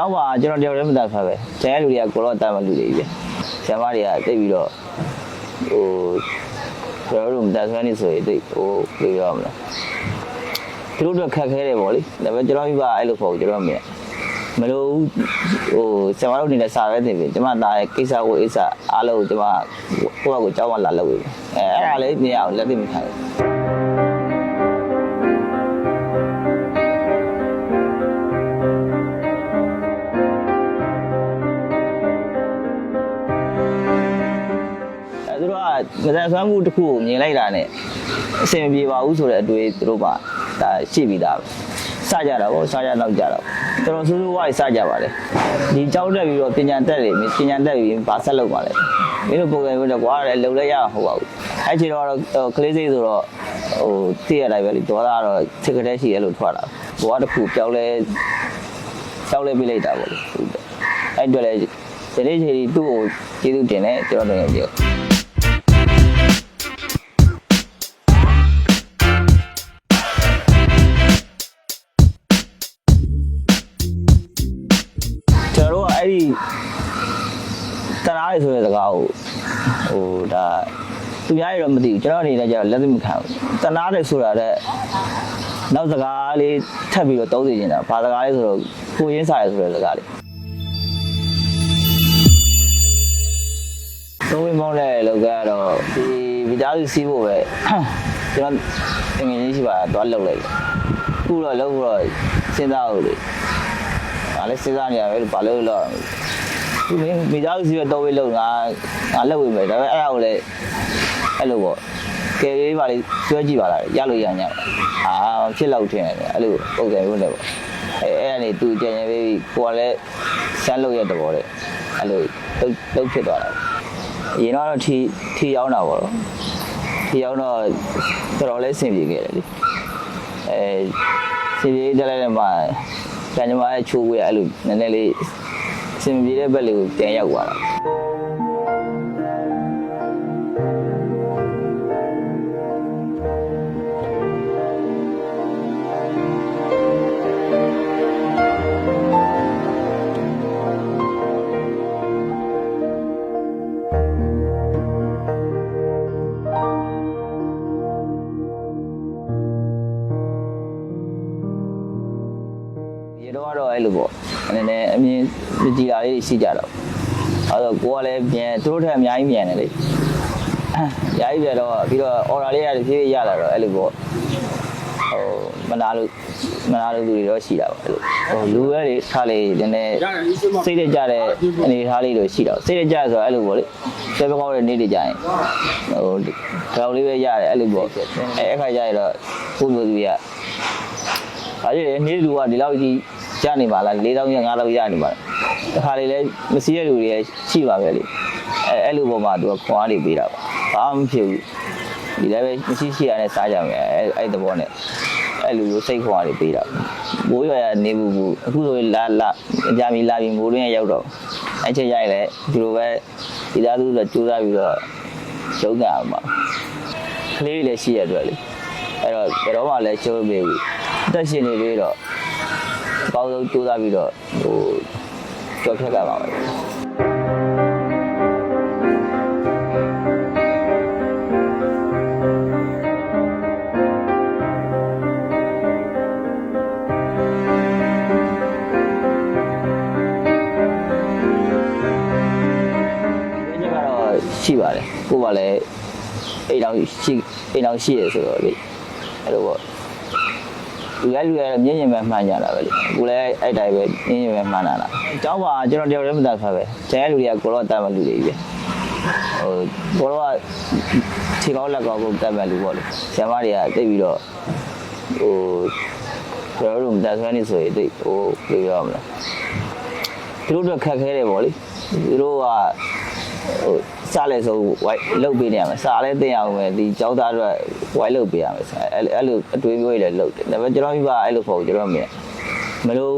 တော့ပါကျွန်တော်တယောက်တည်းမတတ်ဖတ်ပဲကျန်တဲ့လူတွေကကိုတော့တတ်မှလူတွေကြီးပဲဆရာမတွေကတိတ်ပြီးတော့ဟိုကျွန်တော်တို့မတတ်ဆွမ်းနေဆိုရင်တိတ်ဟိုပြေရမလားသူတို့တော့ခက်ခဲတယ်ပေါ့လေဒါပေမဲ့ကျွန်တော်မိဘအဲ့လိုပေါ့ကျွန်တော်မြင်မလို့ဟိုဆရာမတို့အနေနဲ့စာပဲသင်ပြီကျွန်မသားရဲ့ကိစ္စကိုအိစ္စအားလုံးကျွန်မကိုယ့်ဘက်ကိုကြောင်းမလာလုပ်ပြီအဲအဲ့ဒါလေးမြင်အောင်လက်သိမခံဘူး အဲသူတို့ကမစံဆွမ်းမှုတစ်ခုကိုမြင်လိုက်တာနဲ့အဆင်မပြေပါဘူးဆိုတဲ့အတွေ့သူတို့ကဒါရှိပြီးသားပဲစကြတာပေါ့စကြတော့ကြတော့တော်တော်ဆိုးဆိုးဝါးစကြပါလေဒီကြောက်တက်ပြီးတော့ပညာတက်လေပညာတက်ပြီးဘာဆက်လုပ်ပါလဲမင်းတို့ပုံစံမျိုးတော့ကွာလည်းလုံလဲရမှာမဟုတ်ပါဘူးအဲ့ချိန်တော့ကလေးစိတ်ဆိုတော့ဟိုသိရတိုင်းပဲလေဒေါသကတော့ထစ်ကတဲ့ရှိရဲလို့ထွက်လာဘဝတစ်ခုပြောင်းလဲပြောင်းလဲပြလိုက်တာပေါ့လေအဲ့အတွက်လည်းဒီနေ့ချိန်သူ့ကိုကျေးဇူးတင်တယ်ကျွန်တော်တို့လည်းပြော ရဆိုတဲ့စကားကိုဟိုဒါသူများရတော့မသိဘူးကျွန်တော်အနေနဲ့ကျတော့လက်သိမခံဘူးတနာရဆိုတာတဲ့နောက်စကားလေးထပ်ပြီးတော့သုံးစီနေတာဘာစကားလေးဆိုတော့ကိုရင်းစားရဆိုတဲ့စကားလေးသုံးဝင်မောင်းတဲ့လောကကတော့ဒီဗီတာလူစီးဖို့ပဲကျွန်တော်ငွေကြီးရှိပါတော့လောက်လိုက်တယ်ခုတော့လောက်တော့စဉ်းစားလို့လေငါလည်းစဉ်းစားနေရပဲဘာလို့လဲ သူမင်းမိသားစုစီပဲတော့ဝေးလို့ငါငါလက်ဝေးမယ်ဒါပေမဲ့အဲ့ဒါကိုလည်းအဲ့လိုပေါ့ကယ်လေးပါလေးဆွဲကြည့်ပါလားရလို့ရညာအာဖြစ်လောက်ထင်တယ်အဲ့လိုပုံစံမျိုးနဲ့ပေါ့အဲအဲ့ဒါနေသူကြံရပြီးကိုကလည်းဆန်းလို့ရတဲ့ဘောတဲ့အဲ့လိုလုတ်လုတ်ဖြစ်သွားတာအရင်တော့ထီထီရောက်တာပေါ့ထီရောက်တော့တော်တော်လေးဆင်ပြေခဲ့တယ်လေအဲဆင်ပြေတက်လိုက်တဲ့မှာကျန်ကျမရဲ့ချိုးဝေးအဲ့လိုနည်းနည်းလေးအ စင်မပြေတဲ့ဘက်လေးကိုပြန်ရောက်သွားတာ ရေတော့ကတော့အဲ့လိုပေါ့နည်းနည်းအမြင်ကြည်လာလေးရှိကြတော့အဲ့တော့ကိုကလည်းပြန်သူတို့ထက်အများကြီးပြန်တယ်လေအများကြီးပြန်တော့ပြီးတော့ order လေးရတယ်ဖြည်းဖြည်းရလာတော့အဲ့လိုပေါ့ဟိုမနာလို့မနာလို့သူတွေတော့ရှိတာပေါ့အဲ့လိုဟိုလူရဲတွေထားလေးနည်းနည်းစိတ်တကြတဲ့အနေထားလေးတွေရှိတော့စိတ်တကြဆိုတော့အဲ့လိုပေါ့လေဆွဲပကောက်တဲ့နေ့တွေကြရင်ဟိုတော်လေးပဲရတယ်အဲ့လိုပေါ့အဲအခါကျရင်တော့ကိုမျိုးသူတွေက။ ဒါကြည့်လေနေ့လူကဒီလောက်ကြီးရနေပါလား၄000ရ5000ရနေပါလား။တခါလေလဲမစီးရလူတွေရှိပါပဲလေ။အဲအဲ့လိုပုံမှာသူကခွန်အားတွေပေးတာပါ။ဘာမှမဖြစ်ဘူး။ဒီလည်းပဲမရှိရှိရတဲ့စားကြမယ်အဲအဲ့သဘောနဲ့အဲ့လိုလိုစိတ်ခွန်အားတွေပေးတာ။မိုးရွာရနေဘူးဘူးအခုဆိုရင်လာလာအကြမ်းကြီးလာပြီးမိုးရင်းရောက်တော့အဲ့ချက်ရိုက်လဲဒီလိုပဲဒီသားသူဆိုကြိုးစားပြီးတော့ကျုံးကြအောင်ပါ။ကလေးတွေလည်းရှိရတဲ့အတွက်လေ။အဲ့ တော့ဘယ်တော့မှလည်းကျုံးမပေးဘူး။အသက်ရှင်နေသေးတော့အကောင်းဆုံးကြိုးစားပြီးတော့ဟိုကြော်ဖြတ်ကြပါမယ်ဒီချက်ကတော့ရှိပါတယ်ကိုကလည်းအိမ်တော်ရှိအိမ်တော်ရှိရဆိုတော့လေ အဲ့လိုပေါ့လူရလူရမျက်မြင်ပဲမှန်ကြတာပဲလေကိုလည်းအဲ့တိုင်းပဲမျက်မြင်ပဲမှန်တာလားကျောင်းပါကျွန်တော်တယောက်တည်းမသားဖတ်ပဲကျန်တဲ့လူတွေကကိုတော့တတ်မဲ့လူတွေကြီးပဲဟိုကိုတော့ခြေကောင်းလက်ကောင်းကိုတတ်မဲ့လူပေါ့လေဆရာမတွေကတိတ်ပြီးတော့ဟိုကျွန်တော်တို့မတတ်ဆွမ်းနေဆိုရင်တိတ်ဟိုပြောရမလားသူတို့တော့ခက်ခဲတယ်ပေါ့လေသူတို့ကဟို စားလဲဆိုဝိုက်လုတ်ပေးနေရမယ်စားလဲတင်ရအောင်ပဲဒီကျောင်းသားတို့ဝိုက်လုတ်ပေးရမယ်ဆိုအဲ့အဲ့လိုအတွေးမျိုးတွေလည်းလုတ်တယ်ဒါပေမဲ့ကျွန်တော်မိဘအဲ့လိုပေါ့ကျွန်တော်မြင်မလို့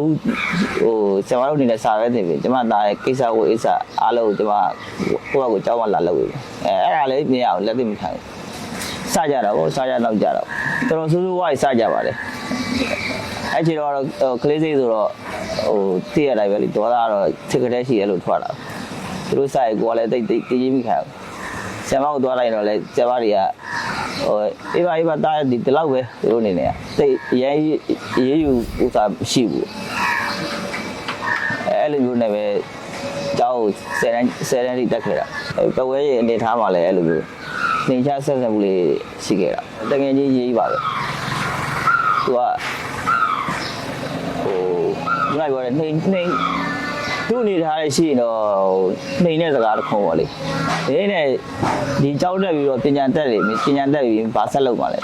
ဟိုဆရာမတို့အနေနဲ့စားပဲတင်ပြီကျွန်မသားရဲ့ကိစ္စကိုအိစ္စအားလုံးကျွန်မကိုယ့်ဘက်ကိုကျောင်းမလာလုပ်ပြီအဲအဲ့ဒါလေးမြင်ရအောင်လက်သိမခံဘူးစကြတာပေါ့စကြတော့ကြတော့တော်တော်ဆိုးဆိုးဝါးစကြပါလေအဲ့ချိန်တော့ဟိုကလေးစိတ်ဆိုတော့ဟိုသိရတိုင်းပဲလေဒေါသကတော့ချစ်ကတဲ့ရှိရလို့ထွက်လာ သူတို့ဆိုင်ကိုကလည်းတိတ်တိတ်တည်ကြီးမိခံဆရာမကိုသွားလိုက်တော့လေဆရာမတွေကဟိုအေးပါအေးပါတားဒီဒီလောက်ပဲသူတို့အနေနဲ့တိတ်အရေးရေးယူဥစားမရှိဘူးအဲ့လိုမျိုးနဲ့ပဲကျောင်းဆယ်တန်းဆယ်တန်းတိတက်ခဲ့တာပဝဲရဲ့အနေထားမှာလည်းအဲ့လိုမျိုးနေချဆက်ဆက်မှုလေးရှိခဲ့တာတကယ်ကြီးရေးပါပဲသူကဟိုငါပြောတယ်နှိမ်နှိမ် သူ့အနေထားလေးရှိရင်တော့နှိမ်တဲ့စကားတစ်ခုပေါ့လေဒီနဲ့ဒီကြောက်တက်ပြီးတော့ပညာတက်လေပညာတက်ပြီးဘာဆက်လုပ်ပါလဲ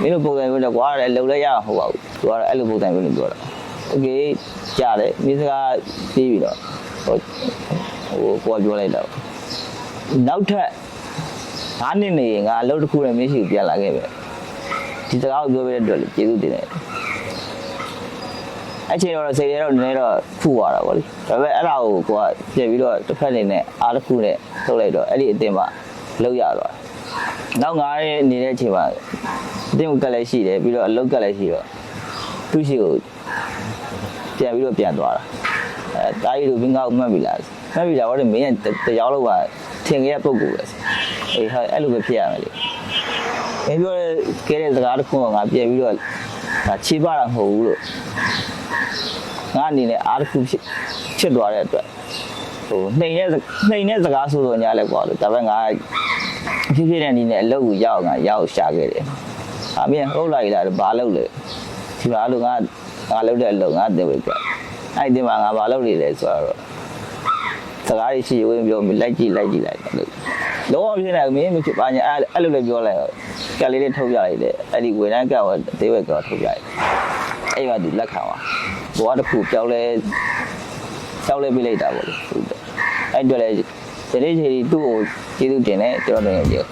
မင်းတို့ပုံစံမျိုးတော့ကွာလည်းလုံလဲရမှာမဟုတ်ပါဘူးသူကတော့အဲ့လိုပုံစံမျိုးလို့ပြောတာโอเคကြားတယ်မိစကားပြီးပြီးတော့ဟိုဟိုကိုကပြောလိုက်တော့နောက်ထပ်၅နှစ်နေရင်ငါအလုပ်တစ်ခုနဲ့မရှိဘူးပြန်လာခဲ့ပဲဒီစကားကိုပြောပြတဲ့အတွက်ကျေးဇူးတင်တယ် အဲ့ချိန်တော့စိတ်ရတော့နည်းနည်းတော့ဖူသွားတာဗောလေဒါပေမဲ့အဲ့ဒါကိုကိုကပြင်ပြီးတော့တစ်ဖက်နေနဲ့အားတစ်ခုနဲ့ထုတ်လိုက်တော့အဲ့ဒီအတင်မှာလောက်ရသွားနောက်ငါးရဲ့နေတဲ့အချိန်မှာအတင်ကိုကက်လည်းရှိတယ်ပြီးတော့အလုတ်ကက်လည်းရှိတော့သူ့ရှိကိုပြန်ပြီးတော့ပြန်သွားတာအဲတာကြီးတို့ဘင်းကောက်မှတ်ပြီလားမှတ်ပြီလားဗောလေမင်းရဲ့တရားလို့ကထင်ခဲ့တဲ့ပုံကူပဲအေးဟာအဲ့လိုပဲဖြစ်ရမယ်လေမင်းပြောတဲ့ကဲတဲ့စကားတစ်ခုကငါပြန်ပြီးတော့ဒါခြေပါတာမဟုတ်ဘူးလို့ ငါအနေနဲ့အားတစ်ခုဖြစ်ဖြစ်သွားတဲ့အတွက်ဟိုနှိမ်တဲ့နှိမ်တဲ့စကားဆိုတော့ညာလဲကွာလို့ဒါပေမဲ့ငါဖြစ်ဖြစ်တဲ့အနေနဲ့အလုပ်ကိုရောက်ငါရောက်ရှာခဲ့တယ်။အမေဟုတ်လိုက်လားဘာလုပ်လဲဒီမှာလို့ငါငါလုပ်တဲ့အလုပ်ငါတင်ဝေကအဲ့ဒီမှာငါဘာလုပ်နေလဲဆိုတော့စကားရှိဝင်ပြောမိလိုက်ကြည့်လိုက်ကြည့်လိုက်လို့လုံးဝဖြစ်နေမင်းမဖြစ်ပါညာအဲ့အဲ့လိုလည်းပြောလိုက်ကက်လေးလေးထုတ်ပြလိုက်တယ်အဲ့ဒီဝေဒနာကဝတေးဝက်ကထုတ်ပြလိုက် အဲ့မှာသူလက်ခံသွားဘဝတစ်ခုပြောင်းလဲပြောင်းလဲပြလိုက်တာပေါ့လေဟုတ်တယ်အဲ့အတွက်လည်းဒီနေ့ချိန်သူ့ကိုကျေးဇူးတင်တယ်ကျွန်တော်တို့ရဲ့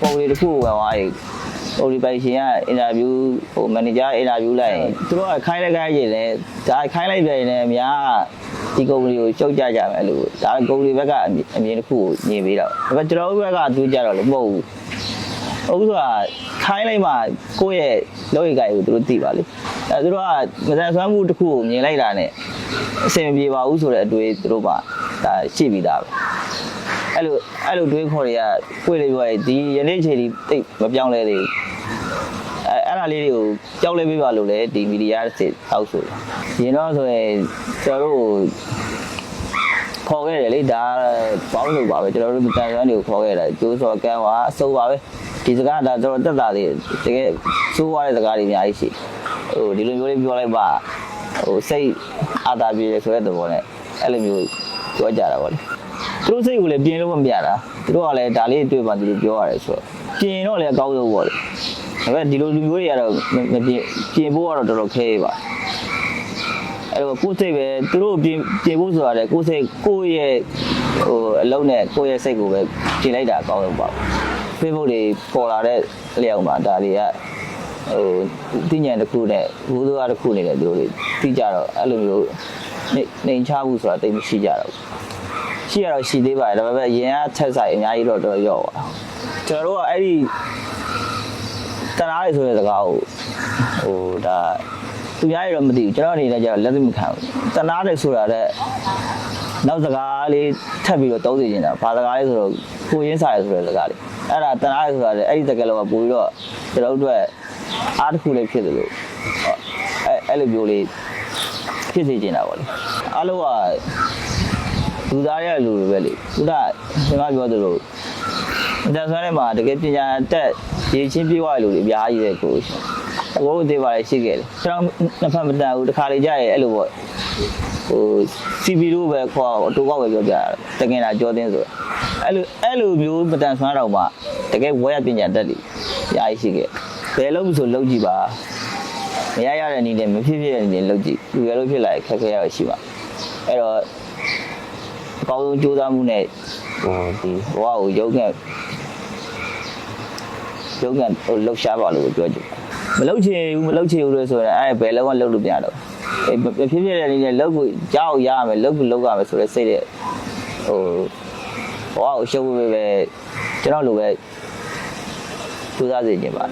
ပုံလေးတစ်ခုကိုဝင်သွားရင် ပုံလေးပိုင်ရှင်ကအင်တာဗျူးဟိုမန်နေဂျာအင်တာဗျူးလိုက်ရင်သူတို့ကခိုင်းလိုက်ခိုင်းရင်လည်းဒါခိုင်းလိုက်ပြန်ရင်လည်းအများကဒီကုမ္ပဏီကိုရှုတ်ကြကြမယ်လို့ဒါကုမ္ပဏီဘက်ကအမြင်အမြင်တစ်ခုကိုညင်ပေးတော့ဒါပေမဲ့ကျွန်တော်တို့ဘက်ကသူကြတော့လည်းမဟုတ်ဘူးဟုတ်ဆိုတာခိုင်းလိုက်မှကိုယ့်ရဲ့လောကီကိုကိုသူတို့သိပါလေအဲသူတို့ကမစံဆွမ်းမှုတစ်ခုကိုမြင်လိုက်တာနဲ့အဆင်မပြေပါဘူးဆိုတဲ့အတွေ့သူတို့ကဒါရှိပြီးသားပဲအဲ့လိုအဲ့လိုတွေးခေါ်တွေကကိုယ်လေးပြောရင်ဒီယနေ့ချိန်ဒီတိတ်မပြောင်းလဲသေးဘူး အဲအဲ့ဒါလေးတွေကိုကြောက်လဲပေးပါလို့လေဒီမီဒီယာစစ်တောက်ဆိုရင်တော့ဆိုရင်ကျွန်တော်တို့ခေါ်ခဲ့တယ်လေဒါပေါင်းလို့ပါပဲကျွန်တော်တို့တန်ဆွမ်းတွေကိုခေါ်ခဲ့တယ်ကျိုးစော်ကန်းပါအစိုးပါပဲဒီစကားဒါကျွန်တော်တက်တာလေးတကယ်စိုးသွားတဲ့စကားတွေအများကြီးရှိဟိုဒီလိုမျိုးလေးပြောလိုက်ပါဟိုစိတ်အာသာပြေဆိုတဲ့သဘောနဲ့အဲ့လိုမျိုးပြောကြတာပေါ့လေသူတို့စိတ်ကိုလည်းပြင်လို့မပြတာသူတို့ကလည်းဒါလေးတွေ့ပါသူတို့ပြောရတယ်ဆိုတော့ပြင်တော့လည်းအကောင်းဆုံးပေါ့လေ ဒါပေမဲ့ဒီလိုလူမျိုးတွေကတော့မမပြင်ပြင်ဖို့ကတော့တော်တော်ခဲပါအဲ့တော့ကိုယ်စိတ်ပဲသူတို့ပြင်ပြင်ဖို့ဆိုတာလေကိုယ်စိတ်ကိုယ့်ရဲ့ဟိုအလုံးနဲ့ကိုယ့်ရဲ့စိတ်ကိုပဲပြင်လိုက်တာအကောင်းဆုံးပါ Facebook တွေပေါ်လာတဲ့လျောက်မှာဒါတွေကဟိုသိဉာဏ်တစ်ခုနဲ့ဘိုးသွားတစ်ခုနေတဲ့သူတို့တွေသိကြတော့အဲ့လိုမျိုးနေနေချမှုဆိုတာတိတ်မရှိကြတော့ဘူးရှိရတော့ရှိသေးပါတယ်ဒါပေမဲ့ရင်ကချက်ဆိုင်အများကြီးတော့တော်တော်ရော့ပါကျွန်တော်တို့ကအဲ့ဒီ တနာရဆိုတဲ့စကားကိုဟိုဒါသူများရတော့မသိဘူးကျွန်တော်အနေနဲ့ကျတော့လက်သမခံဘူးတနာတယ်ဆိုတာတဲ့နောက်စကားလေးထပ်ပြီးတော့သုံးစီနေတာဘာစကားလေးဆိုတော့ကိုရင်းစားရဆိုတဲ့စကားလေးအဲ့ဒါတနာရဆိုတာလေအဲ့ဒီစကားလုံးကပို့ပြီးတော့ကျွန်တော်တို့အတွက်အားတစ်ခုလေးဖြစ်တယ်လို့အဲ့အဲ့လိုမျိုးလေးဖြစ်စေချင်တာပေါ့လေအားလုံးကလူသားရဲ့လူတွေပဲလေခုနကျွန်တော်ပြောသလိုအတန်ဆွမ်းထဲမှာတကယ်ပညာတက် ရေချင်းပြေးသွားတဲ့လူတွေအများကြီးပဲကိုဘိုးသေးပါလေရှိခဲ့တယ်ကျွန်တော်နှစ်ဖက်မတန်ဘူးတစ်ခါလေကြာရဲ့အဲ့လိုပေါ့ဟို CB လို့ပဲခေါ်တူကောက်ပဲပြောပြတာတကယ်လားကြောတင်းဆိုအဲ့လိုအဲ့လိုမျိုးမတန်ဆွမ်းတော့မှတကယ်ဝဲရပညာတက်တယ်အများကြီးရှိခဲ့ဘယ်လို့ဆိုလုံးကြည့်ပါမရရတဲ့အနေနဲ့မဖြစ်ဖြစ်တဲ့အနေနဲ့လုံးကြည့်လူရလို့ဖြစ်လာခက်ခဲရရှိပါအဲ့တော့အကောင်းဆုံးကြိုးစားမှုနဲ့ဟိုဒီဘဝကိုရုပ်ငက် ရုပ်ငက်ဟိုလှုပ်ရှားပါလို့ပြောချင်မလှုပ်ချင်ဘူးမလှုပ်ချင်ဘူးလို့ဆိုရင်အဲ့ဘယ်လုံးကလှုပ်လို့မရတော့အေးဖြစ်ဖြစ်တဲ့အနေနဲ့လောက်ကိုကြောက်ရရမယ်လောက်ကိုလောက်ရမယ်ဆိုတဲ့စိတ်တဲ့ဟိုဘဝကိုရှုပ်ဖို့ပဲကျွန်တော်လိုပဲစူးစမ်းစေခြင်းပါ